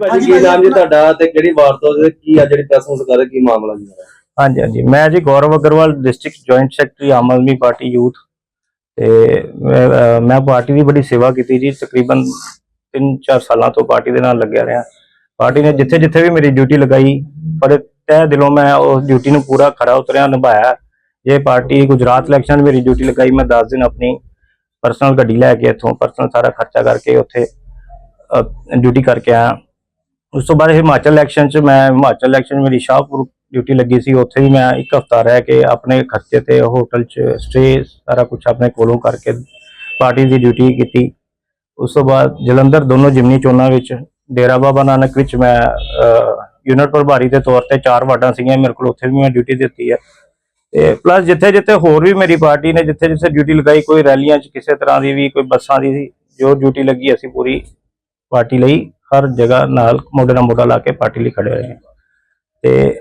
ਭਾਜੀ ਕੀ ਨਾਮ ਜੀ ਤੁਹਾਡਾ ਤੇ ਕਿਹੜੀ ਵਾਰ ਤੋਂ ਤੇ ਕੀ ਆ ਜਿਹੜੀ ਪ੍ਰੈਸ ਨੂੰ ਕਰ ਕੀ ਮਾਮਲਾ ਜੀ ਹਾਂਜੀ ਹਾਂਜੀ। ਮੈਂ ਜੀ Gaurav Agarwal district joint secretary Aam Aadmi Party youth. ਤੇ ਮੈਂ ਅਹ ਮੈਂ ਪਾਰਟੀ ਦੀ ਬੜੀ ਸੇਵਾ ਕੀਤੀ ਜੀ ਤਕਰੀਬਨ 3-4 ਸਾਲਾਂ ਤੋਂ ਪਾਰਟੀ ਦੇ ਨਾਲ ਲੱਗਿਆ ਰਿਹਾ। ਪਾਰਟੀ ਨੇ ਜਿੱਥੇ ਜਿੱਥੇ ਵੀ ਮੇਰੀ ਡਿਊਟੀ ਲਗਾਈ ਪਰ ਤਹਿ ਦਿਲੋਂ ਮੈਂ ਉਸ ਡਿਊਟੀ ਨੂੰ ਪੂਰਾ ਖਰਾ ਉਤਰਿਆ ਨਿਭਾਇਆ। ਜੇ ਪਾਰਟੀ ਗੁਜਰਾਤ ਇਲੈਕਸ਼ਨ ਮੇਰੀ ਡਿਊਟੀ ਲਗਾਈ ਮੈਂ 10 ਦਿਨ ਆਪਣੀ ਪਰਸਨਲ ਗੱਡੀ ਲੈ ਕੇ ਇੱਥੋਂ ਪਰਸਨਲ ਸਾਰਾ ਖਰਚਾ ਕਰਕੇ ਉੱਥੇ ਡਿਊਟੀ ਕਰਕੇ ਆਇਆ। ਉਸ ਤੋਂ ਬਾਅਦ ਹਿਮਾਚਲ ਇਲੈਕਸ਼ਨ ਚ ਮੈਂ ਹਿਮਾਚਲ ਇਲੈਕਸ਼ਨ ਮੇਰੀ ਸ਼ਾਹਪੁਰ ਡਿਊਟੀ ਲੱਗੀ ਸੀ, ਉੱਥੇ ਵੀ ਮੈਂ ਇੱਕ ਹਫਤਾ ਰਹਿ ਕੇ ਆਪਣੇ ਖਰਚੇ ਤੇ ਹੋਟਲ ਚ ਸਟੇ ਸਾਰਾ ਕੁਝ ਆਪਣੇ ਕੋਲੋਂ ਕਰਕੇ ਪਾਰਟੀ ਦੀ ਡਿਊਟੀ ਕੀਤੀ। ਉਸ ਤੋਂ ਬਾਅਦ ਜਲੰਧਰ ਦੋਨੋਂ ਜਿਮਨੀ ਚੋਣਾਂ ਵਿੱਚ, ਡੇਰਾ ਬਾਬਾ ਨਾਨਕ ਵਿੱਚ ਮੈਂ ਯੂਨਿਟ ਪ੍ਰਭਾਰੀ ਦੇ ਤੌਰ ਤੇ ਚਾਰ ਵਾਰਡਾਂ ਸੀਗੀਆਂ, ਮੇਰੇ ਕੋਲ ਉੱਥੇ ਵੀ ਮੈਂ ਡਿਊਟੀ ਦਿੱਤੀ ਹੈ ਤੇ ਪਲੱਸ ਜਿੱਥੇ ਜਿੱਥੇ ਹੋਰ ਵੀ ਮੇਰੀ ਪਾਰਟੀ ਨੇ ਜਿੱਥੇ ਜਿੱਥੇ ਡਿਊਟੀ ਲਗਾਈ, ਕੋਈ ਰੈਲੀਆਂ 'ਚ ਕਿਸੇ ਤਰ੍ਹਾਂ ਦੀ ਵੀ, ਕੋਈ ਬੱਸਾਂ ਦੀ ਸੀ ਜੋ ਡਿਊਟੀ ਲੱਗੀ, ਅਸੀਂ ਪੂਰੀ ਪਾਰਟੀ ਲਈ। ਹਰ ਜਗ੍ਹਾ ਨਾਲ ਮੋਢੇ ਨਾਲ ਮੋਢਾ ਲਾ ਕੇ ਪਾਰਟੀ ਲਈ ਖੜੇ ਹੋਏ ਹਾਂ ਤੇ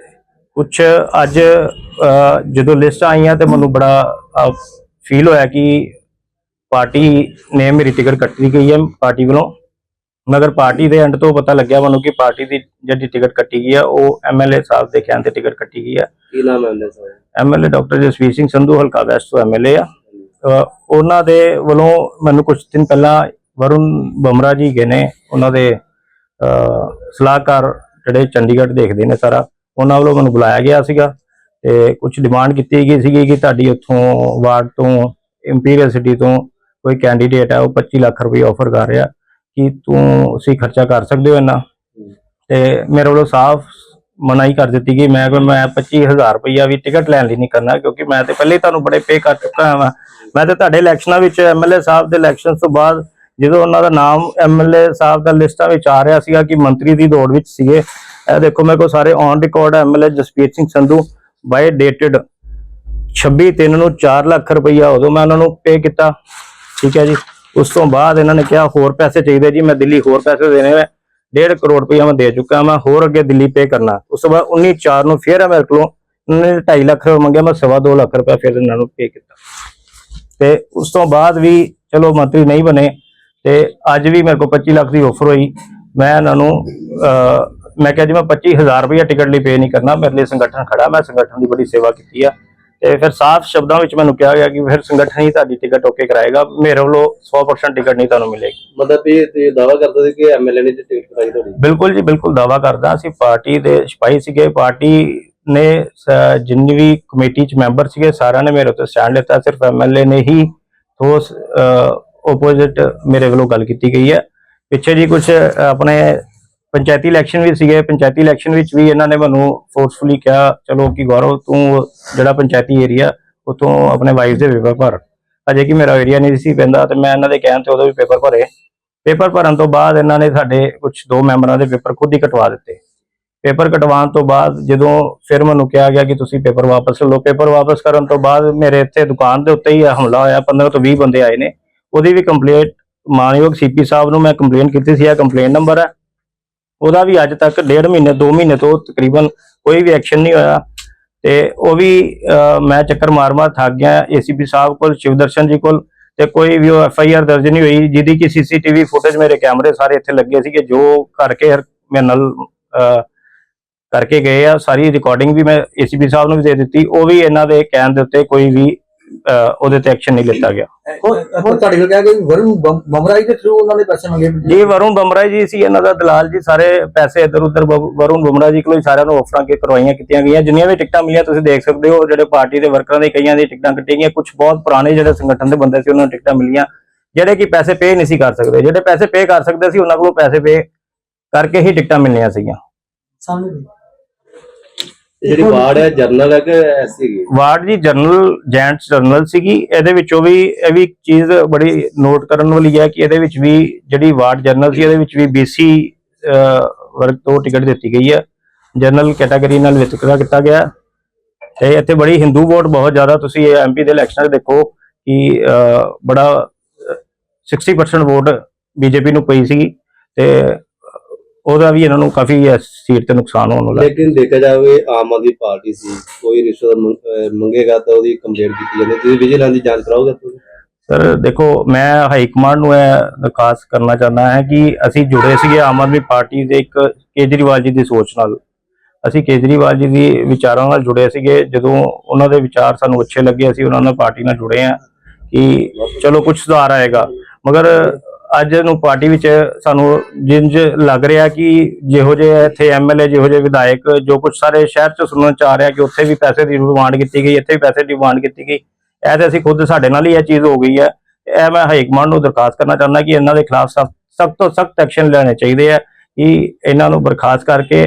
ਕੁਝ ਅੱਜ ਜਦੋਂ ਲਿਸਟ ਆਈਆਂ ਤੇ ਮੈਨੂੰ ਬੜਾ ਫੀਲ ਹੋਇਆ ਕਿ ਪਾਰਟੀ ਨੇ ਮੇਰੀ ਟਿਕਟ ਕੱਟੀ ਗਈ ਹੈ ਪਾਰਟੀ ਵੱਲੋਂ। ਮਗਰ ਪਾਰਟੀ ਦੇ ਐਂਡ ਤੋਂ ਪਤਾ ਲੱਗਿਆ ਮੈਨੂੰ ਕਿ ਪਾਰਟੀ ਦੀ ਜਿਹੜੀ ਟਿਕਟ ਕੱਟੀ ਗਈ ਹੈ ਉਹ ਐਮਐਲਏ ਸਾਹਿਬ ਦੇ ਕਹਿਣ ਤੇ ਟਿਕਟ ਕੱਟੀ ਗਈ ਹੈ। ਕੀ ਨਾਮ ਹੈ ਉਹਦਾ sir MLA doctor Jasvir Singh Sandhu ਹਲਕਾ ਵੈਸਟ ਤੋਂ ਐਮਐਲਏ ਆ। ਉਹਨਾਂ ਦੇ ਵੱਲੋਂ ਮੈਨੂੰ ਕੁਝ ਦਿਨ ਪਹਿਲਾਂ ਵਰੁਣ ਬਮਰਾ ਜੀ ਗਏ ਨੇ ਉਹਨਾਂ ਦੇ ਸਲਾਹਕਾਰ ਜਿਹੜੇ ਚੰਡੀਗੜ੍ਹ ਦੇਖਦੇ ਨੇ ਸਾਰਾ, ਉਹਨਾਂ ਵੱਲੋਂ ਮੈਨੂੰ ਬੁਲਾਇਆ ਗਿਆ ਸੀਗਾ ਤੇ ਕੁਝ ਡਿਮਾਂਡ ਕੀਤੀ ਗਈ ਸੀਗੀ ਕਿ ਤੁਹਾਡੀ ਉੱਥੋਂ ਵਾਰਡ ਤੋਂ ਇੰਪੀਰੀਅਲ ਸਿਟੀ ਤੋਂ ਕੋਈ ਕੈਂਡੀਡੇਟ ਹੈ, ਉਹ 25 ਲੱਖ ਰੁਪਏ ਆਫਰ ਕਰ ਰਿਹਾ, ਕਿ ਤੂੰ ਅਸੀਂ ਖਰਚਾ ਕਰ ਸਕਦੇ ਹੋ ਇੰਨਾ? ਤੇ ਮੇਰੇ ਵੱਲੋਂ ਸਾਫ਼ ਮਨਾਹੀ ਕਰ ਦਿੱਤੀ ਗਈ, ਮੈਂ ਕੋਈ ਮੈਂ 25000 ਰੁਪਈਆ ਵੀ ਟਿਕਟ ਲੈਣ ਲਈ ਨਹੀਂ ਕਰਨਾ, ਕਿਉਂਕਿ ਮੈਂ ਤੇ ਪਹਿਲੇ ਤੁਹਾਨੂੰ ਬੜੇ ਪੇ ਕਰ ਚੁੱਕਾ ਹਾਂ, ਮੈਂ ਤੇ ਤੁਹਾਡੇ ਇਲੈਕਸ਼ਨਾਂ ਵਿੱਚ ਐਮਐਲਏ ਸਾਹਿਬ ਦੇ ਇਲੈਕਸ਼ਨ ਤੋਂ ਬਾਅਦ ਜਦੋਂ ਉਹਨਾਂ ਦਾ ਨਾਮ ਐਮਐਲਏ ਸਾਹਿਬ ਦਾ ਲਿਸਟਾਂ ਵਿੱਚ ਆ ਰਿਹਾ ਸੀਗਾ ਕਿ ਮੰਤਰੀ ਦੀ ਦੌੜ ਵਿੱਚ ਸੀਗੇ, ਇਹ ਦੇਖੋ ਮੇਰੇ ਕੋਲ ਸਾਰੇ on record MLA Jasbir Singh Sandhu by dated 26 ਤਿੰਨ ਨੂੰ 4 ਲੱਖ ਰੁਪਈਆ ਉਦੋਂ ਮੈਂ ਉਹਨਾਂ ਨੂੰ ਪੇ ਕੀਤਾ, ਠੀਕ ਹੈ ਜੀ। ਉਸ ਤੋਂ ਬਾਅਦ ਇਹਨਾਂ ਨੇ ਕਿਹਾ ਹੋਰ ਪੈਸੇ ਚਾਹੀਦੇ ਜੀ, ਮੈਂ ਦਿੱਲੀ ਹੋਰ ਪੈਸੇ ਦੇਣੇ ਨੇ 1.5 ਕਰੋੜ ਰੁਪਈਆ ਮੈਂ ਦੇ ਚੁੱਕਾ ਮੈਂ ਹੋਰ ਅੱਗੇ ਦਿੱਲੀ ਪੇ ਕਰਨਾ। ਉਸ ਤੋਂ ਬਾਅਦ 19 4 ਨੂੰ ਫਿਰ ਮੇਰੇ ਕੋਲੋਂ ਉਹਨਾਂ 2.5 ਲੱਖ ਰੁਪਏ ਮੰਗਿਆ, ਮੈਂ ਸਵਾ ਦੋ ਲੱਖ ਰੁਪਏ ਫਿਰ ਇਹਨਾਂ ਨੂੰ ਪੇ ਕੀਤਾ। ਤੇ ਉਸ ਤੋਂ ਬਾਅਦ ਵੀ ਚਲੋ ਮੰਤਰੀ ਨਹੀਂ ਬਣੇ ਤੇ ਅੱਜ ਵੀ ਮੇਰੇ ਕੋਲ 25 ਲੱਖ ਦੀ ਆਫਰ ਹੋਈ। ਮੈਂ ਇਹਨਾਂ ਨੂੰ ਮੈਂ ਕਿਹਾ ਜੀ ਮੈਂ 25000 ਰੁਪਏ ਟਿਕਟ ਲਈ ਪੇ ਨਹੀਂ ਕਰਨਾ ਮੇਰੇ ਲਈ ਸੰਗਠਨ ਖੜਾ ਮੈਂ ਸੰਗਠਨ ਦੀ ਬੜੀ ਸੇਵਾ ਕੀਤੀ ਆ। ਤੇ ਫਿਰ ਸਾਫ਼ ਸ਼ਬਦਾਂ ਵਿੱਚ ਮੈਨੂੰ ਕਿਹਾ ਗਿਆ ਕਿ ਫਿਰ ਸੰਗਠਨ ਹੀ ਤੁਹਾਡੀ ਟਿਕਟ ਓਕੇ ਕਰਾਏਗਾ ਮੇਰੇ ਵੱਲੋਂ 100% ਟਿਕਟ ਨਹੀਂ ਤੁਹਾਨੂੰ ਮਿਲੇਗੀ। ਮਤਲਬ ਇਹ ਤੇ ਦਾਵਾ ਕਰਦੇ ਸੀ ਕਿ ਐਮਐਲਏ ਨੇ ਟਿਕਟ ਕਰਾਈ ਤੁਹਾਡੀ? ਬਿਲਕੁਲ ਜੀ ਬਿਲਕੁਲ ਦਾਵਾ ਕਰਦਾ। ਅਸੀਂ ਪਾਰਟੀ ਦੇ ਸਿਪਾਹੀ ਸੀਗੇ ਪਾਰਟੀ ਨੇ ਜਿੰਨੀ ਵੀ ਕਮੇਟੀ ਚ ਮੈਂਬਰ ਸੀਗੇ ਸਾਰਿਆਂ ਨੇ ਮੇਰੇ ਉੱਤੇ ਸਟੈਂਡ ਲਿੱਤਾ। ਸਿਰਫ ਐਮਐਲਏ ਨੇ ਹੀ ਠੋਸ ਆਪੋਜ਼ਿਟ ਮੇਰੇ ਵੱਲੋਂ ਗੱਲ ਕੀਤੀ ਗਈ ਹੈ। ਪਿੱਛੇ ਜੀ ਕੁਝ ਆਪਣੇ ਪੰਚਾਇਤੀ ਇਲੈਕਸ਼ਨ ਵੀ ਸੀਗੇ। ਪੰਚਾਇਤੀ ਇਲੈਕਸ਼ਨ ਵਿੱਚ ਵੀ ਇਹਨਾਂ ਨੇ ਮੈਨੂੰ ਫੋਰਸਫੁਲੀ ਕਿਹਾ, ਚਲੋ ਕਿ ਗੌਰਵ, ਤੂੰ ਜਿਹੜਾ ਪੰਚਾਇਤੀ ਏਰੀਆ ਉਤੋਂ ਆਪਣੇ ਵਾਈਫ ਦੇ ਪੇਪਰ ਭਰ। ਅਜੇ ਕਿ ਮੇਰਾ ਏਰੀਆ ਨਹੀਂ ਸੀ ਪੈਂਦਾ ਤੇ ਮੈਂ ਇਹਨਾਂ ਦੇ ਕਹਿਣ ਤੇ ਉਦੋਂ ਵੀ ਪੇਪਰ ਭਰੇ। ਪੇਪਰ ਭਰਨ ਤੋਂ ਬਾਅਦ ਇਹਨਾਂ ਨੇ ਸਾਡੇ ਕੁਝ ਦੋ ਮੈਂਬਰਾਂ ਦੇ ਪੇਪਰ ਖੁਦ ਹੀ ਕਟਵਾ ਦਿੱਤੇ। ਪੇਪਰ ਕਟਵਾਉਣ ਤੋਂ ਬਾਅਦ ਜਦੋਂ ਫਿਰ ਮੈਨੂੰ ਕਿਹਾ ਗਿਆ ਕਿ ਤੁਸੀਂ ਪੇਪਰ ਵਾਪਸ ਲਓ। ਪੇਪਰ ਵਾਪਸ ਕਰਨ ਤੋਂ ਬਾਅਦ ਮੇਰੇ ਇੱਥੇ ਦੁਕਾਨ ਦੇ ਉੱਤੇ ਹੀ ਇਹ ਹਮਲਾ ਹੋਇਆ। 15 ਤੋਂ 20 ਬੰਦੇ ਆਏ ਨੇ। ਉਹਦੀ ਵੀ ਕੰਪਲੇਂਟ ਮਾਨਯੋਗ ਸੀਪੀ ਸਾਹਿਬ ਨੂੰ ਮੈਂ ਕੰਪਲੇਂਟ ਕੀਤੀ ਸੀ ਇਹ ਕੰਪਲੇਂਟ ਨੰਬਰ ਹੈ। ਉਹਦਾ ਵੀ ਅੱਜ ਤੱਕ ਡੇਢ ਮਹੀਨੇ 2 ਮਹੀਨੇ ਤੋਂ ਤਕਰੀਬਨ ਕੋਈ ਵੀ ਐਕਸ਼ਨ ਨਹੀਂ ਹੋਇਆ। ਤੇ ਉਹ ਵੀ ਮੈਂ ਚੱਕਰ ਮਾਰ-ਮਾਰ ਥੱਕ ਗਿਆ ਏਸੀਪੀ ਸਾਹਿਬ ਕੋਲ ਸ਼ਿਵਦਰਸ਼ਨ ਜੀ ਕੋਲ, ਤੇ ਕੋਈ ਵੀ ਉਹ ਐਫ ਆਈ ਆਰ ਦਰਜ ਨਹੀਂ ਹੋਈ, ਜਿਹਦੀ ਕਿ ਸੀਸੀਟੀਵੀ ਫੁਟੇਜ ਮੇਰੇ ਕੈਮਰੇ ਸਾਰੇ ਇੱਥੇ ਲੱਗੇ ਸੀਗੇ, ਜੋ ਕਰਕੇ ਮੇਰੇ ਨਾਲ ਕਰਕੇ ਗਏ ਆ। ਸਾਰੀ ਰਿਕਾਰਡਿੰਗ ਵੀ ਮੈਂ ਏਸੀਪੀ ਸਾਹਿਬ ਨੂੰ ਵੀ ਦੇ ਦਿੱਤੀ। ਉਹ ਵੀ ਇਹਨਾਂ ਦੇ ਕਹਿਣ ਦੇ ਉੱਤੇ ਕੋਈ ਵੀ ਉਹਦੇ ਤੇ ਐਕਸ਼ਨ ਨਹੀਂ ਲਿੱਤਾ ਗਿਆ। ਹੁਣ ਤੁਹਾਡੇ ਕੋਲ ਕਿਹਾ ਕਿ ਵਰੁਣ ਬਮ- ਬਮਰਾਈ ਦੇ ਥਰੂ ਉਹਨਾਂ ਨੇ ਪੈਸੇ ਮੰਗੇ ਜੀ ਵਰੁਣ ਬਮਰਾ ਜੀ ਸੀ ਇਹਨਾਂ ਦਾ ਦਲਾਲ ਜੀ ਸਾਰੇ ਪੈਸੇ ਇੱਧਰ ਉੱਧਰ ਵਰੁਣ ਬਮਰਾ ਜੀ ਕੋਲੋਂ ਸਾਰਿਆਂ ਨੂੰ ਆਫਰਾਂ ਕੇ ਕਰਵਾਈਆਂ ਕੀਤੀਆਂ ਗਈਆਂ। ਜਿੰਨੀਆਂ ਵੀ ਟਿਕਟਾਂ ਮਿਲੀਆਂ ਤੁਸੀਂ ਦੇਖ ਸਕਦੇ ਹੋ ਜਿਹੜੇ ਪਾਰਟੀ ਦੇ ਵਰਕਰਾਂ ਦੇ ਕਈਆਂ ਦੀ ਟਿਕਟਾਂ ਕੱਟੀਆਂ ਗਈਆਂ। ਕੁਝ ਬਹੁਤ ਪੁਰਾਣੇ ਜਿਹੜੇ ਸੰਗਠਨ ਦੇ ਬੰਦੇ ਸੀ ਉਹਨਾਂ ਨੂੰ ਟਿਕਟਾਂ ਮਿਲੀਆਂ। ਜਿਹੜੇ ਕਿ ਪੈਸੇ ਪੇ ਨਹੀਂ ਸੀ ਕਰ ਸਕਦੇ। ਜਿਹੜੇ ਪੈਸੇ ਪੇ ਕਰ ਸਕਦੇ ਸੀ ਉਹਨਾਂ ਕੋਲੋਂ ਪੈਸੇ ਪੇ ਕਰਕੇ ਹੀ ਟਿਕਟਾਂ ਮਿਲਣੀਆਂ ਸੀਗੀਆਂ। ਸਾਹਮਣੇ ਜਿਹੜੀ ਵਾਰਡ ਹੈ ਜਰਨਲ ਹੈ ਕਿ ਐਸੀ ਵਾਰਡ ਜੀ ਜਨਰਲ ਜੈਂਟਸ ਜਨਰਲ ਸੀਗੀ। ਇਹਦੇ ਵਿੱਚੋਂ ਵੀ ਇਹ ਵੀ ਚੀਜ਼ ਬੜੀ ਨੋਟ ਕਰਨ ਵਾਲੀ ਹੈ ਕਿ ਇਹਦੇ ਵਿੱਚ ਵੀ ਜਿਹੜੀ ਵਾਰਡ ਜਨਰਲ ਸੀ ਇਹਦੇ ਵਿੱਚ ਵੀ BC ਵਰਗ ਤੋਂ ਟਿਕਟ ਦਿੱਤੀ ਗਈ ਹੈ। ਜਨਰਲ ਕੈਟਾਗਰੀ ਨਾਲ ਵਿਤਕਰਾ ਕੀਤਾ ਗਿਆ। ਤੇ ਇੱਥੇ ਬੜੀ ਹਿੰਦੂ ਵੋਟ ਬਹੁਤ ਜ਼ਿਆਦਾ। ਤੁਸੀਂ ਇਹ ਐਮਪੀ ਦੇ ਇਲੈਕਸ਼ਨ ਦੇਖੋ ਕਿ ਬੜਾ ਅਹ, 60% ਵੋਟ ਬੀਜੇਪੀ ਨੂੰ ਪਈ ਸੀਗੀ। ਤੇ ਉਹਦਾ ਵੀ ਇਹਨਾਂ ਨੂੰ ਕਾਫੀ ਸੀਟ ਤੇ ਨੁਕਸਾਨ ਹੋਣ ਵਾਲਾ। ਲੇਕਿਨ ਦੇਖਿਆ ਜਾਵੇ ਆਮ ਆਦਮੀ ਪਾਰਟੀ ਸੀ ਕੋਈ ਰਿਸ਼ਵਤ ਮੰਗ- ਅਹ ਮੰਗੇਗਾ ਤਾਂ ਉਹਦੀ ਕੰਪਲੇਂਟ ਕੀਤੀ ਜਾਂਦੀ ਤੁਸੀਂ ਵਿਜੀਲੈਂਸ ਦੀ ਜਾਂਚ ਕਰਾਓਗੇ ਤੁਸੀਂ ਸਰ ਦੇਖੋ ਮੈਂ ਹਾਈ ਕਮਾਂਡ ਨੂੰ ਇਹ ਦਰਖਾਸਤ ਕਰਨਾ ਚਾਹੁੰਦਾ ਹਾਂ ਕਿ ਅਸੀਂ ਜੁੜੇ ਸੀਗੇ ਆਮ ਆਦਮੀ ਪਾਰਟੀ ਦੇ ਇੱਕ ਕੇਜਰੀਵਾਲ ਜੀ ਦੀ ਸੋਚ ਨਾਲ। ਅਸੀਂ ਕੇਜਰੀਵਾਲ ਜੀ ਦੀ ਵਿਚਾਰਾਂ ਨਾਲ ਜੁੜੇ ਸੀਗੇ। ਜਦੋਂ ਉਹਨਾਂ ਦੇ ਵਿਚਾਰ ਸਾਨੂੰ ਅੱਛੇ ਲੱਗੇ ਅਸੀਂ ਉਹਨਾਂ ਨਾਲ ਪਾਰਟੀ ਨਾਲ ਜੁੜੇ ਆ ਕਿ ਚਲੋ ਕੁਝ ਸੁਧਾਰ ਆਏਗਾ। ਮਗਰ ਅੱਜ ਨੂੰ ਪਾਰਟੀ ਵਿੱਚ ਸਾਨੂੰ ਜਿੰਜ ਲੱਗ ਰਿਹਾ ਕਿ ਜਿਹੋ ਜਿਹੇ ਇੱਥੇ ਐਮਐਲਏ ਜਿਹੋ ਜਿਹੇ ਵਿਧਾਇਕ, ਜੋ ਕੁਝ ਸਾਰੇ ਸ਼ਹਿਰ ਚ ਸੁਣਨ ਚ ਆ ਰਿਹਾ ਕਿ ਉੱਥੇ ਵੀ ਪੈਸੇ ਦੀ ਡਿਮਾਂਡ ਕੀਤੀ ਗਈ, ਇੱਥੇ ਵੀ ਪੈਸੇ ਦੀ ਡਿਮਾਂਡ ਕੀਤੀ ਗਈ। ਇਹ ਤੇ ਅਸੀਂ ਖੁਦ ਸਾਡੇ ਨਾਲ ਹੀ ਇਹ ਚੀਜ਼ ਹੋ ਗਈ ਹੈ। ਇਹ ਮੈਂ ਹਾਈ ਕਮਾਂਡ ਨੂੰ ਦਰਖਾਸਤ ਕਰਨਾ ਚਾਹੁੰਦਾ ਕਿ ਇਹਨਾਂ ਦੇ ਖਿਲਾਫ ਸਖਤ ਤੋਂ ਸਖਤ ਐਕਸ਼ਨ ਲੈਣੇ ਚਾਹੀਦੇ ਆ ਕਿ ਇਹਨਾਂ ਨੂੰ ਬਰਖਾਸਤ ਕਰਕੇ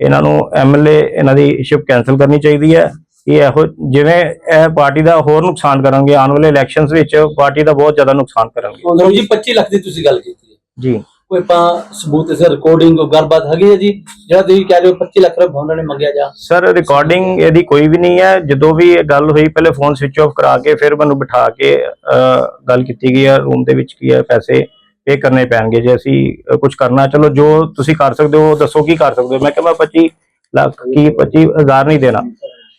ਇਹਨਾਂ ਨੂੰ ਐਮਐਲਏ ਇਹਨਾਂ ਦੀ ਸ਼ਿਪ ਕੈਨਸਲ ਕਰਨੀ ਚਾਹੀਦੀ ਹੈ। ਕਿ ਇਹੋ ਜਿਵੇਂ ਇਹ ਪਾਰਟੀ ਦਾ ਹੋਰ ਨੁਕਸਾਨ ਕਰਨਗੇ ਆਉਣ ਵਾਲੇ ਇਲੈਕਸ਼ਨਸ ਵਿੱਚ ਪਾਰਟੀ ਦਾ ਬਹੁਤ ਜ਼ਿਆਦਾ ਨੁਕਸਾਨ ਕਰਨਗੇ। ਗੁਰੂ ਜੀ 25 ਲੱਖ ਦੀ ਤੁਸੀਂ ਗੱਲ ਕੀਤੀ ਹੈ। ਜੀ। ਕੋਈ ਆਪਾਂ ਸਬੂਤ ਇਸ ਰਿਕਾਰਡਿੰਗ ਕੋਈ ਗੱਲਬਾਤ ਹੈਗੀ ਹੈ ਜੀ? ਜਿਹੜਾ ਤੁਸੀਂ ਕਹਿ ਰਹੇ ਹੋ 25 ਲੱਖ ਰੁਪਏ ਉਹਨਾਂ ਨੇ ਮੰਗਿਆ ਜਾ? ਸਰ ਰਿਕਾਰਡਿੰਗ ਇਹਦੀ ਕੋਈ ਵੀ ਨਹੀਂ ਹੈ। ਜਦੋਂ ਵੀ ਇਹ ਗੱਲ ਹੋਈ ਪਹਿਲੇ ਫੋਨ ਸਵਿਚ ਆਫ ਕਰਾ ਕੇ ਫਿਰ ਮੈਨੂੰ ਬਿਠਾ ਕੇ ਗੱਲ ਕੀਤੀ ਗਈ ਹੈ। ਰੂਮ ਦੇ ਵਿੱਚ ਕੀ ਹੈ ਪੈਸੇ ਪੇ ਕਰਨੇ ਪੈਣਗੇ ਜੇ ਅਸੀਂ ਕੁਝ ਕਰਨਾ ਚਲੋ ਜੋ ਤੁਸੀਂ ਕਰ ਸਕਦੇ ਹੋ ਦੱਸੋ ਕੀ ਕਰ ਸਕਦੇ ਹੋ। ਮੈਂ ਕਿਹਾ ਮੈਂ 25 ਲੱਖ ਕੀ 25 ਹਜ਼ਾਰ ਨਹੀਂ ਦੇਣਾ।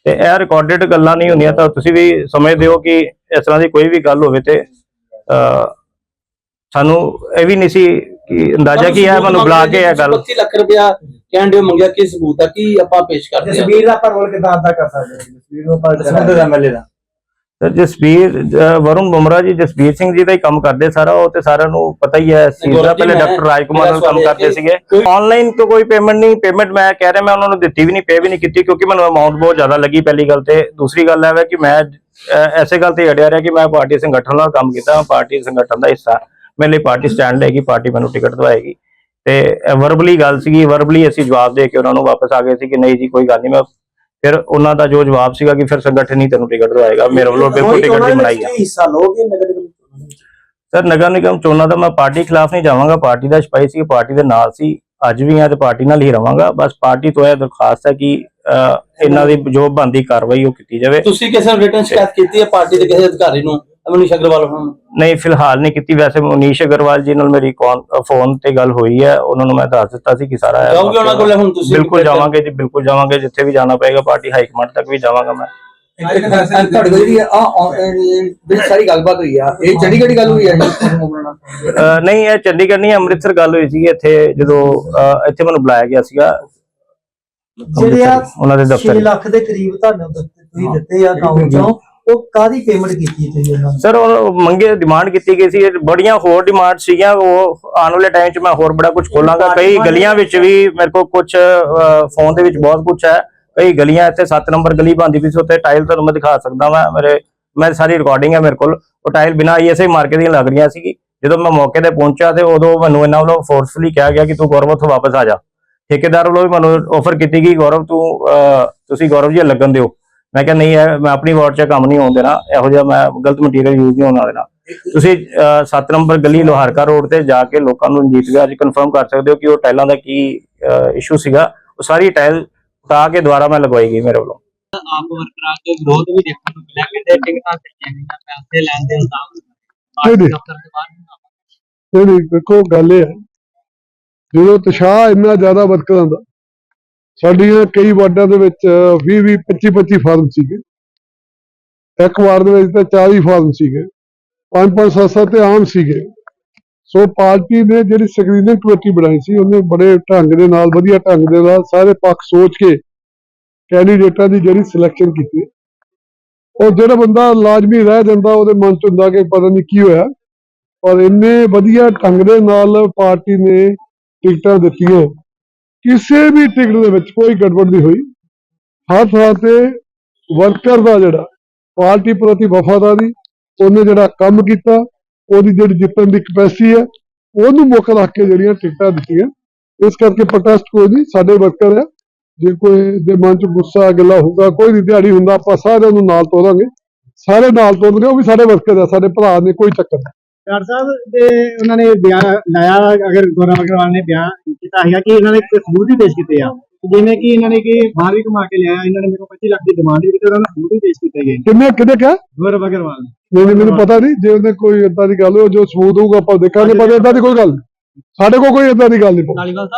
ਤੇ ਇਹ ਰਿਕਾਰਡਡ ਗੱਲਾਂ ਨਹੀਂ ਹੁੰਦੀਆਂ ਤਾਂ ਤੁਸੀਂ ਵੀ ਸਮਝਦੇ ਹੋ ਕਿ ਇਸ ਤਰ੍ਹਾਂ ਦੀ ਕੋਈ ਵੀ ਗੱਲ ਹੋਵੇ ਤੇ ਅਹ, ਸਾਨੂੰ ਇਹ ਵੀ ਨਹੀਂ ਸੀ ਕਿ ਅੰਦਾਜ਼ਾ ਕੀ ਹੈ ਮੈਨੂੰ ਬੁਲਾ ਕੇ ਇਹ ਗੱਲ 25 ਲੱਖ ਰੁਪਇਆ ਕਹਿਣ ਦੇ ਮੰਗਿਆ ਕੀ ਸਬੂਤ ਆ ਕੀ ਆਪਾਂ ਪੇਸ਼ ਕਰਦੇ ਹਾਂ ਜਸਵੀਰ ਦਾ ਆਪਾਂ ਰੋਲ ਕਿਦਾਂ ਅਦਾ ਕਰ ਸਕਦੇ ਹਾਂ? ਜਸਵੀਰ ਨੂੰ ਆਪਾਂ ਐਮਐਲਏ ਦਾ। ਸਰ ਜਸਵੀਰ ਵਰੁਣ ਬੁਮਰਾ ਜੀ ਜਸਵੀਰ ਸਿੰਘ ਜੀ ਦਾ ਹੀ ਕੰਮ ਕਰਦੇ ਸਾਰਾ ਉਹ ਤੇ ਸਾਰਿਆਂ ਨੂੰ ਪਤਾ ਹੀ ਹੈ ਇਸ ਚੀਜ਼ ਦਾ। ਗੌਰਵ ਜੀ, ਪਹਿਲੇ ਡਾਕਟਰ ਰਾਜਕੁਮਾਰ ਨਾਲ ਕੰਮ ਕਰਦੇ ਸੀਗੇ। ਆਨਲਾਈਨ ਤੋਂ ਕੋਈ ਪੇਮੈਂਟ ਨਹੀਂ ਪੇਮੈਂਟ ਮੈਂ ਕਹਿ ਰਿਹਾ ਮੈਂ ਉਹਨਾਂ ਨੂੰ ਦਿੱਤੀ ਵੀ ਨਹੀਂ ਪੇ ਵੀ ਨਹੀਂ ਕੀਤੀ ਕਿਉਂਕਿ ਮੈਨੂੰ ਅਮਾਉਂਟ ਬਹੁਤ ਜ਼ਿਆਦਾ ਲੱਗੀ ਪਹਿਲੀ ਗੱਲ ਤੇ। ਦੂਸਰੀ ਗੱਲ ਹੈ ਕਿ ਮੈਂ ਐਸੇ ਗੱਲ ਤੇ ਅੜਿਆ ਰਿਹਾ ਕਿ ਮੈਂ ਪਾਰਟੀ ਸੰਗਠਨ ਨਾਲ ਕੰਮ ਕੀਤਾ ਪਾਰਟੀ ਸੰਗਠਨ ਦਾ ਹਿੱਸਾ। ਮੇਰੇ ਲਈ ਪਾਰਟੀ ਸਟੈਂਡ ਲਏਗੀ ਪਾਰਟੀ ਮੈਨੂੰ ਟਿਕਟ ਦਵਾਏਗੀ। ਤੇ ਵਰਬਲੀ ਗੱਲ ਸੀਗੀ ਵਰਬਲੀ ਅਸੀਂ ਜਵਾਬ ਦੇ ਕੇ ਉਹਨਾਂ ਨੂੰ ਵਾਪਸ ਆ ਗਏ ਸੀ ਕਿ ਨਹੀਂ ਜੀ ਕੋਈ ਗੱਲ ਨਹੀਂ ਮੈਂ ਫਿਰ ਉਹਨਾਂ ਦਾ ਜੋ ਜਵਾਬ ਸੀਗਾ ਕਿ ਫਿਰ ਸੰਗਠਨ ਹੀ ਤੈਨੂੰ ਟਿਕਟ ਦਵਾਏਗਾ ਮੇਰੇ ਵੱਲੋਂ ਬਿਲਕੁਲ ਟਿਕਟ ਨਹੀਂ ਬਣਾਈ ਆ। ਹਿੱਸਾ ਲੋਗੇ ਨਗਰ ਨਿਗਮ ਸਰ ਨਗਰ ਨਿਗਮ ਚੋਣਾਂ ਦਾ ਮੈਂ ਪਾਰਟੀ ਖਿਲਾਫ ਨਹੀਂ ਜਾਵਾਂਗਾ ਪਾਰਟੀ ਦਾ ਸਿਪਾਹੀ ਸੀ ਪਾਰਟੀ ਦੇ ਨਾਲ ਸੀ ਅੱਜ ਵੀ ਆ ਤੇ ਪਾਰਟੀ ਨਾਲ ਹੀ ਰਵਾਂਗਾ ਬਸ ਪਾਰਟੀ ਤੋਂ ਇਹ ਦਰਖਾਸਤ ਹੈ ਕਿ ਅਹ, ਇਹਨਾਂ ਦੀ ਜੋ ਬੰਦੀ ਕਾਰਵਾਈ ਉਹ ਕੀਤੀ ਜਾਵੇ। ਤੁਸੀਂ ਕਿਸੇ ਨੂੰ ਰਿਟਰਨ ਸ਼ਿਕਾਇਤ ਕੀਤੀ ਹੈ ਪਾਰਟੀ ਦੇ ਕਿਸੇ ਅਧਿਕਾਰੀ ਨੂੰ? ਅਮਨੀਸ਼ ਅਗਰਵਾਲ ਨੂੰ ਨਹੀਂ ਫਿਲਹਾਲ ਨਹੀਂ ਕੀਤੀ। ਵੈਸੇ ਮਨੀਸ਼ ਅਗਰਵਾਲ ਜੀ ਨਾਲ ਮੇਰੀ ਫੋਨ ਤੇ ਗੱਲ ਹੋਈ ਹੈ। ਉਹਨਾਂ ਨੂੰ ਮੈਂ ਦੱਸ ਦਿੱਤਾ ਸੀ ਕਿ ਸਾਰਾ ਜਾਓਗੇ ਉਹਨਾਂ ਕੋਲ ਹੁਣ ਤੁਸੀਂ? ਬਿਲਕੁਲ ਜਾਵਾਂਗੇ ਜੀ ਬਿਲਕੁਲ ਜਾਵਾਂਗੇ। ਜਿੱਥੇ ਵੀ ਜਾਣਾ ਪਏਗਾ ਪਾਰਟੀ ਹਾਈ ਕਮਾਂਡ ਤੱਕ ਵੀ ਜਾਵਾਂਗਾ ਮੈਂ। ਤੁਹਾਡੇ ਕੋਲ ਜਿਹੜੀ ਆ ਜਿਹੜੀ ਸਾਰੀ ਗੱਲਬਾਤ ਹੋਈ ਆ ਇਹ ਚੰਡੀਗੜ੍ਹ ਦੀ ਗੱਲ ਹੋਈ ਆ ਜੀ ਤੁਹਾਨੂੰ ਨਾਲ ਅਹ, ਨਹੀਂ ਇਹ ਚੰਡੀਗੜ੍ਹ ਨਹੀਂ ਅੰਮ੍ਰਿਤਸਰ ਗੱਲ ਹੋਈ ਸੀ ਇੱਥੇ ਜਦੋਂ ਇੱਥੇ ਮੈਨੂੰ ਬੁਲਾਇਆ ਗਿਆ ਸੀਗਾ। ਜਿਹੜੇ ਆ ਅੰਮ੍ਰਿਤਸਰ, ਉਹਨਾਂ ਦੇ 6 ਦਫ਼ਤਰ ਲੱਖ ਦੇ ਕਰੀਬ ਤੁਹਾਨੂੰ ਦਿੱਤੇ- ਤੁਸੀਂ ਦਿੱਤੇ ਆ ਅਕਾਊਂਟ ਚੋਂ। ਉਹ ਕਾਦੀ ਪੇਮੈਂਟ ਕੀਤੀ ਤੁਸੀਂ ਉਹਨਾਂ ਨੂੰ? ਸਰ ਉਹ ਮੰਗੇ ਡਿਮਾਂਡ ਕੀਤੀ ਗਈ ਸੀ ਬੜੀਆਂ ਹੋਰ ਡਿਮਾਂਡ ਸੀਗੀਆਂ ਉਹ ਆਉਣ ਵਾਲੇ ਟਾਈਮ 'ਚ ਮੈਂ ਹੋਰ ਬੜਾ ਕੁਝ ਖੋਲਾਂਗਾ। ਕਈ ਗਲੀਆਂ ਵਿੱਚ ਵੀ ਮੇਰੇ ਕੋਲ ਕੁਝ ਫੋਨ ਦੇ ਵਿੱਚ ਬਹੁਤ ਕੁਝ ਹੈ। ਕਈ ਗਲੀਆਂ ਇੱਥੇ 7 ਨੰਬਰ ਗਲੀ ਬੰਦੀ ਪਈ ਸੀ ਉੱਥੇ ਟਾਈਲ ਤੁਹਾਨੂੰ ਮੈਂ ਦਿਖਾ ਸਕਦਾ ਵਾਂ। ਮੇਰੇ ਮੈਂ ਸਾਰੀ ਰਿਕਾਰਡਿੰਗ ਹੈ ਮੇਰੇ ਕੋਲ। ਉਹ ਟਾਈਲ ਬਿਨਾ ਆਈਐਸਆਈ ਮਾਰਕੇ ਦੀਆਂ ਲੱਗ ਰਹੀਆਂ ਸੀਗੀ। ਜਦੋਂ ਮੈਂ ਮੌਕੇ ਤੇ ਪਹੁੰਚਿਆ ਤੇ ਉਦੋਂ ਮੈਨੂੰ ਇਹਨਾਂ ਵੱਲੋਂ ਫੋਰਸਫੁਲੀ ਕਿਹਾ ਗਿਆ ਕਿ ਤੂੰ ਗੌਰਵ ਉੱਥੋਂ ਵਾਪਸ ਆ ਜਾ। ਠੇਕੇਦਾਰ ਵੱਲੋਂ ਵੀ ਮੈਨੂੰ ਆਫਰ ਕੀਤੀ ਗਈ ਗੌਰਵ ਤੂੰ ਤੁਸੀਂ ਗੌਰਵ ਜੀ ਲੱਗਣ ਦਿਓ। ਮੈਂ ਕਿਹਾ ਨਹੀਂ ਇਹ ਮੈਂ ਆਪਣੀ ਵਾਰਡ 'ਚ ਕੰਮ ਨਹੀਂ ਹੋਣ ਦੇਣਾ ਇਹੋ ਜਿਹਾ ਮੈਂ ਗਲਤ ਮਟੀਰੀਅਲ ਯੂਜ਼ ਨਹੀਂ ਹੋਣ ਦੇਣਾ। ਤੁਸੀਂ 7 ਨੰਬਰ ਗਲੀ ਲੋਹਾਰਕਾ ਰੋਡ ਤੇ ਜਾ ਕੇ ਲੋਕਾਂ ਨੂੰ ਜੀਤ ਗਿਆ ਅੱਜ ਕਨਫਰਮ ਕਰ ਸਕਦੇ ਹੋ ਕਿ ਉਹ ਟਾਈਲਾਂ ਦਾ ਕੀ ਇਸ਼ੂ ਸੀਗਾ। ਉਹ ਸਾਰੀ ਟਾਈਲ ਉਤਾ ਕੇ ਦੁਬਾਰਾ ਮੈਂ ਲਗਵਾਈ ਗਈ ਮੇਰੇ ਵੱਲੋਂ। ਆਪ ਵਰਕਰਾਂ ਦੇ ਵਿਰੋਧ ਵੀ ਦੇਖਣ ਨੂੰ ਮਿਲਿਆ ਕਿ ਟਿਕਟਾਂ ਚੱਲੀਆਂ ਨਹੀਂ ਪੈਸੇ ਲੈਣ ਦੇ ਇਲਜ਼ਾਮ ਦਫ਼ਤਰ ਦੇ ਬਾਹਰ ਨਹੀਂ ਦੇਖੋ ਗੱਲ ਇਹ ਹੈ। ਜਦੋਂ ਉਤਸ਼ਾਹ ਇੰਨਾ ਜ਼ਿਆਦਾ ਵਰਕਰਾਂ ਦਾ ਸਾਡੀਆਂ ਕਈ ਵਾਰਡਾਂ ਦੇ ਵਿੱਚ 20 20 25 25 ਫਾਰਮ ਸੀਗੇ। ਇੱਕ ਵਾਰਡ ਦੇ ਵਿੱਚ ਤਾਂ 40 ਫਾਰਮ ਸੀਗੇ। ਪੰਜ ਪੰਜ, ਸੱਤ ਸੱਤ ਤੇ ਆਮ ਸੀਗੇ। ਸੋ ਪਾਰਟੀ ਨੇ ਜਿਹੜੀ ਸਕਰੀਨਿੰਗ ਕਮੇਟੀ ਬਣਾਈ ਸੀ, ਉਹਨੇ ਬੜੇ ਢੰਗ ਦੇ ਨਾਲ, ਵਧੀਆ ਢੰਗ ਦੇ ਨਾਲ ਸਾਰੇ ਪੱਖ ਸੋਚ ਕੇ ਕੈਂਡੀਡੇਟਾਂ ਦੀ ਜਿਹੜੀ ਸਿਲੈਕਸ਼ਨ ਕੀਤੀ। ਉਹ ਜਿਹੜਾ ਬੰਦਾ ਲਾਜ਼ਮੀ ਰਹਿ ਜਾਂਦਾ, ਉਹਦੇ ਮਨ ਚ ਹੁੰਦਾ ਕਿ ਪਤਾ ਨਹੀਂ ਕੀ ਹੋਇਆ। ਪਰ ਇੰਨੇ ਵਧੀਆ ਢੰਗ ਦੇ ਨਾਲ ਪਾਰਟੀ ਨੇ ਟਿਕਟਾਂ ਦਿੱਤੀਆਂ। ਕਿਸੇ ਵੀ ਟਿਕਟ ਦੇ ਵਿੱਚ ਕੋਈ ਗੜਬੜ ਨਹੀਂ ਹੋਈ। ਹਰ ਥਾਂ ਤੇ ਵਰਕਰ ਦਾ ਜਿਹੜਾ, ਪਾਰਟੀ ਪ੍ਰਤੀ ਵਫਾਦਾਰੀ, ਉਹਨੇ ਜਿਹੜਾ ਕੰਮ ਕੀਤਾ, ਉਹਦੀ ਜਿਹੜੀ ਜਿੱਤਣ ਦੀ ਕਪੈਸਿਟੀ ਹੈ, ਉਹਨੂੰ ਮੁੱਖ ਰੱਖ ਕੇ ਜਿਹੜੀਆਂ ਟਿਕਟਾਂ ਦਿੱਤੀਆਂ। ਇਸ ਕਰਕੇ ਪ੍ਰੋਟੈਸਟ ਕੋਈ ਨਹੀਂ, ਸਾਡੇ ਵਰਕਰ ਹੈ। ਜੇ ਕੋਈ ਦੇ ਮਨ ਚ ਗੁੱਸਾ, ਗਿਲਾ ਹੋਊਗਾ, ਕੋਈ ਨਹੀਂ ਦਿਹਾੜੀ ਹੁੰਦਾ, ਆਪਾਂ ਸਾਰਿਆਂ ਨੂੰ ਨਾਲ ਤੋਰਾਂਗੇ। ਸਾਰੇ ਨਾਲ ਤੋਰਨਗੇ ਉਹ ਵੀ ਸਾਡੇ ਵਰਕਰ ਆ ਸਾਡੇ ਭਰਾ ਨੇ, ਕੋਈ ਚੱਕਰ ਨਹੀਂ। ਡਾਕਟਰ ਸਾਹਿਬ ਦੇ ਉਹਨਾਂ ਨੇ ਬਿਆਨ ਲਾਇਆ ਅਗਰ ਗੌਰਵ ਅਗਰਵਾਲ ਨੇ ਬਿਆਨ ਕੀਤਾ ਹੈਗਾ ਕਿ ਇਹਨਾਂ ਨੇ ਕੋਈ ਸਬੂਤ ਹੀ ਪੇਸ਼ ਕੀਤੇ ਆ। ਜਿਵੇਂ ਕਿ ਇਹਨਾਂ ਨੇ ਕਿ ਬਾਹਰ ਵੀ ਕਮਾ ਕੇ ਲਿਆ ਇਹਨਾਂ ਨੇ ਮੇਰੇ ਕੋਲ 25 ਲੱਖ ਦੀ ਡਿਮਾਂਡ ਵੀ ਕੀਤੀ ਉਹਨਾਂ ਨੇ ਸਬੂਤ ਹੀ ਪੇਸ਼ ਕੀਤੇ ਗਏ। ਕਿੰਨੇ ਕਿੰਨੇ ਕਿਹਾ? ਗੌਰਵ ਅਗਰਵਾਲ। ਨੇ। ਨਹੀਂ ਨਹੀਂ ਮੈਨੂੰ ਪਤਾ ਨਹੀਂ ਜੇ ਉਹਨੇ ਕੋਈ ਏਦਾਂ ਦੀ ਗੱਲ ਹੋ ਜੋ ਸਬੂਤ ਹੋਊਗਾ ਆਪਾਂ ਦੇਖਾਂਗੇ ਪਰ ਏਦਾਂ ਦੀ ਕੋਈ ਗੱਲ ਨਹੀਂ। ਸਾਡੇ ਕੋਲ ਕੋਈ ਏਦਾਂ ਦੀ ਗੱਲ ਨਹੀਂ। ਧਾਲੀਵਾਲ